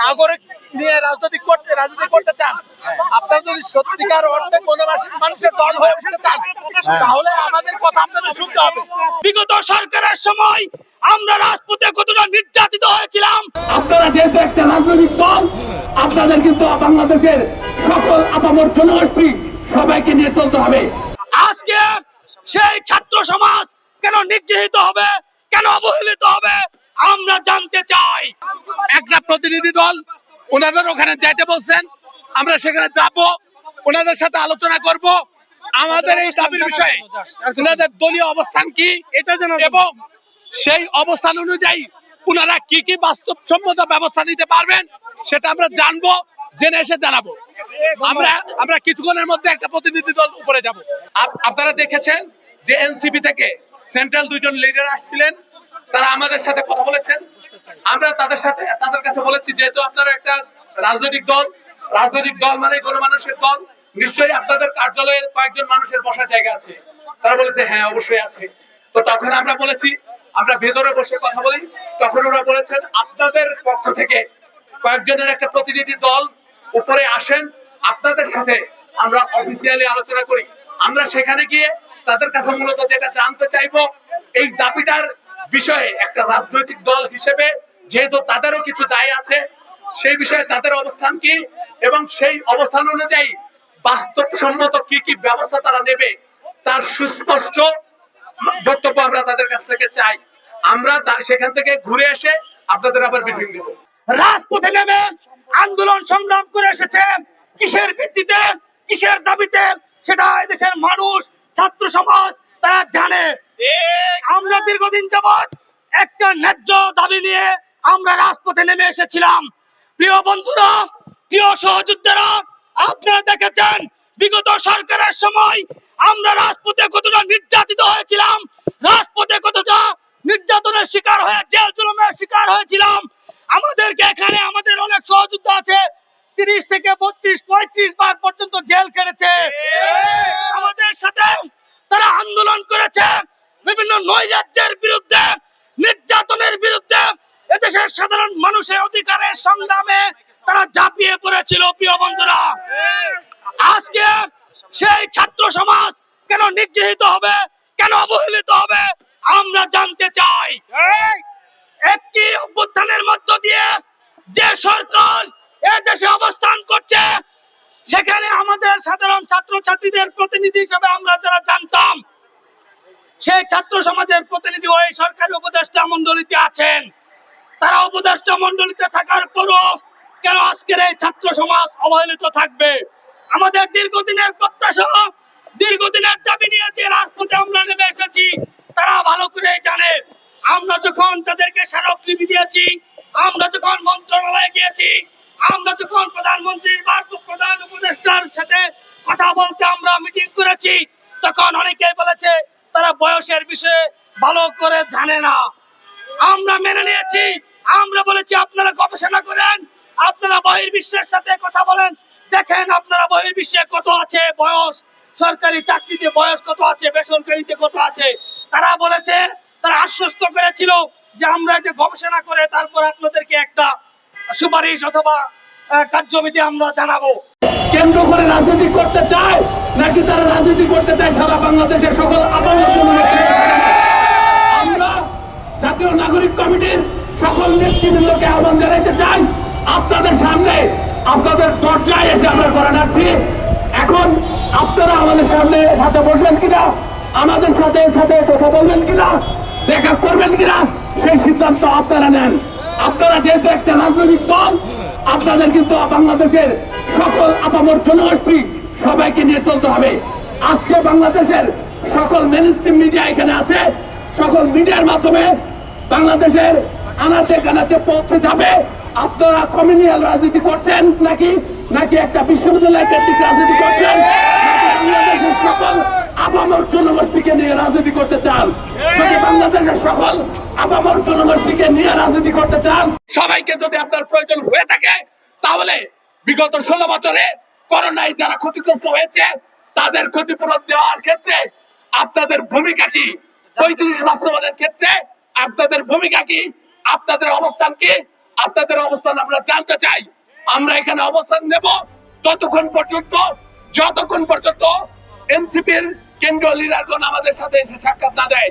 নাগরিক নিয়ে রাজনীতি করতে রাজনীতি করতে চান। আপনারা যদি সত্যিকার অর্থে কোনো মানুষের দল হয়ে উঠতে চান তাহলে আমাদের কথা আপনাদের শুনতে হবে। বিগত সরকারের সময় আমরা রাজপথে কতটা নির্যাতিত হয়েছিলাম। আপনারা যেহেতু একটা রাজনৈতিক দল আপনাদের কিন্তু বাংলাদেশের সকল আপামর জনগোষ্ঠী সবাইকে নিয়ে চলতে হবে। আজকে সেই ছাত্র সমাজ কেন নিগৃহীত হবে কেন অবহেলিত হবে? আমরা জানতে চাই। একটা প্রতিনিধি দল ওনাদের ওখানে যাইতে বলছেন আমরা সেখানে যাব ওনাদের সাথে আলোচনা করব। আমাদের এই দাবির বিষয়ে ওনাদের দলীয় অবস্থান কি এটা যেন এবং সেই অবস্থান অনুযায়ী ওনারা কি কি বাস্তবসম্মত ব্যবস্থা নিতে পারবেন সেটা আমরা জানব জেনে এসে জানাব। আমরা আমরা কিছুক্ষণের মধ্যে একটা প্রতিনিধি দল উপরে যাব। আপনারা দেখেছেন যে এনসিপি থেকে সেন্ট্রাল দুজন লিডার আসছিলেন তারা আমাদের সাথে কথা বলেছেন। আমরা তাদের সাথে, তাদের কাছে বলেছি, যেহেতু আপনারা একটা রাজনৈতিক দল রাজনৈতিক দল মানে গণমানুষের দল, নিশ্চয়ই আপনাদের কার্যালয়ে কয়েকজন মানুষের বসার জায়গা আছে। তারা বলেছে হ্যাঁ অবশ্যই আছে। তো তখন আমরা বলেছি, আমরা ভেতরে বসে কথা বলি, তখন ওরা বলেছেন, আপনাদের পক্ষ থেকে কয়েকজনের একটা প্রতিনিধি দল উপরে আসেন, আপনাদের সাথে আমরা অফিসিয়ালি আলোচনা করি। আমরা সেখানে গিয়ে তাদের কাছে মূলত যেটা জানতে চাইব, এই দাবিটার বিষয়ে একটা রাজনৈতিক দল হিসেবে যেহেতু তাদেরও কিছু দায় আছে, সেই বিষয়ে তাদের অবস্থান কি এবং সেই অবস্থান অনুযায়ী বাস্তবসম্মত কি কি ব্যবস্থা তারা নেবে, তার সুস্পষ্ট বক্তব্য আমরা তাদের কাছ থেকে চাই। আমরা সেখান থেকে ঘুরে এসে আপনাদের আবার ব্রিফিং দেব। রাজপথে নেমে আন্দোলন সংগ্রাম করে এসেছে। কিসের ভিত্তিতে, কিসের দাবিতে, সেটা দেশের মানুষ, ছাত্র সমাজ তারা জানে আমরা দীর্ঘদিন যাবৎ একটা ন্যায্য দাবি নিয়ে আমরা রাজপথে নেমে এসেছিলাম। প্রিয় বন্ধুরা প্রিয় সহযোদ্ধারা আপনারা দেখেছেন বিগত সরকারের সময় আমরা রাজপথে কতটা নির্যাতিত হয়েছিলাম রাজপথে কতটা নির্যাতনের শিকার হয়ে জেল জুলুমের শিকার হয়েছিলাম। আমাদেরকে এখানে আমাদের অনেক সহযোদ্ধা আছে তিরিশ থেকে বত্রিশ পঁয়ত্রিশ বার পর্যন্ত জেল কেটেছে আমাদের সাথে তারা আন্দোলন করেছে বিভিন্ন নৈরাজ্যের বিরুদ্ধে, নির্যাতনের বিরুদ্ধে এদেশের সাধারণ মানুষের অধিকারের সংগ্রামে তারা ঝাঁপিয়ে পড়েছিল, প্রিয় বন্ধুরা। আজকে সেই ছাত্র সমাজ কেন নিগৃহীত হবে, কেন অবহেলিত হবে, আমরা জানতে চাই। একটি অভ্যুত্থানের মধ্য দিয়ে যে সরকার এ দেশে অবস্থান করছে, সেখানে আমাদের সাধারণ ছাত্র ছাত্রীদের প্রতিনিধি হিসেবে আমরা যারা সেই ছাত্র সমাজের প্রতিনিধি ওই সরকারি উপদেষ্টা মন্ডলীতে আছেন। তারা উপদেষ্টা মন্ডলীতে থাকার পরও কেন আজকের এই ছাত্র সমাজ অবহেলিত থাকবে? আমাদের দীর্ঘদিনের প্রত্যাশা, দীর্ঘদিনের দাবি নিয়ে যে রাজপথে আমরা নেমে এসেছি, তারা ভালো করে জানে। আমরা যখন তাদেরকে স্মারকলিপি দিয়েছি, আমরা যখন মন্ত্রণালয়ে গিয়েছি, আমরা যখন প্রধানমন্ত্রীর প্রধান উপদেষ্টার সাথে কথা বলতে আমরা মিটিং করেছি, তখন অনেকেই বলেছে তারা বয়সের বিষয়ে ভালো করে জানে না। আমরা মেনে নিয়েছি, আমরা বলেছি, আপনারা গবেষণা করেন, আপনারা বহির্বিশ্বের সাথে কথা বলেন, দেখেন আপনারা বহির্বিশ্বে কত আছে বয়স, সরকারি চাকরিতে বয়স কত আছে, বেসরকারিতে কত আছে। তারা বলেছে, তারা আশ্বস্ত করেছিল যে আমরা এটা গবেষণা করে তারপর আপনাদেরকে একটা সুপারিশ অথবা কার্যবিধি আমরা জানাব। কেন্দ্র করে রাজনীতি করতে চায়, নাকি তারা রাজনীতি করতে চায় সারা বাংলাদেশের সকল আপামর জনগোষ্ঠী আমরা জাতীয় নাগরিক কমিটির সকল নেতৃবৃন্দকে আহ্বান জানাইতে চাই, আপনাদের সামনে আপনাদের দরজায় এসে আমরা করে এখন আপনারা আমাদের সামনে সাথে বসবেন কিনা? আমাদের সাথে সাথে কথা বলবেন কিনা? দেখা করবেন কিনা? সেই সিদ্ধান্ত আপনারা নেন। আপনারা যেহেতু একটা রাজনৈতিক দল আপনাদের কিন্তু বাংলাদেশের সকল আপামর জনগোষ্ঠী সবাইকে নিয়ে চলতে হবে। আজকে বাংলাদেশের সকল মেন মিডিয়া এখানে আছে। সকল মিডিয়ার মাধ্যমে বাংলাদেশের আনাচে কানাচে পৌঁছে যাবে। আপনারা কমিউনিয়াল রাজনীতি করছেন নাকি? নাকি একটা বিশ্ববিদ্যালয় কেন্দ্রিক রাজনীতি করছেন? সকল আপামর জনগোষ্ঠীকে নিয়ে রাজনীতি করতে চান? যদি বাংলাদেশের সকল আপামর জনগোষ্ঠীকে নিয়ে রাজনীতি করতে চান সবাইকে যদি আপনার প্রয়োজন হয়ে থাকে তাহলে বিগত ষোলো বছরে করোনায় যারা ক্ষতিগ্রস্ত হয়েছে তাদের ক্ষতিপূরণ দেওয়ার ক্ষেত্রে আপনাদের ভূমিকা কি? পঁয়ত্রিশ বাস্তবায়নের ক্ষেত্রে আপনাদের ভূমিকা কি? আপনাদের অবস্থান কি? আপনাদের অবস্থান আমরা জানতে চাই। আমরা এখানে অবস্থান নেব ততক্ষণ পর্যন্ত যতক্ষণ পর্যন্ত এনসিপির কেন্দ্রীয় লিডারগণ আমাদের সাথে এসে সাক্ষাৎ না দেয়।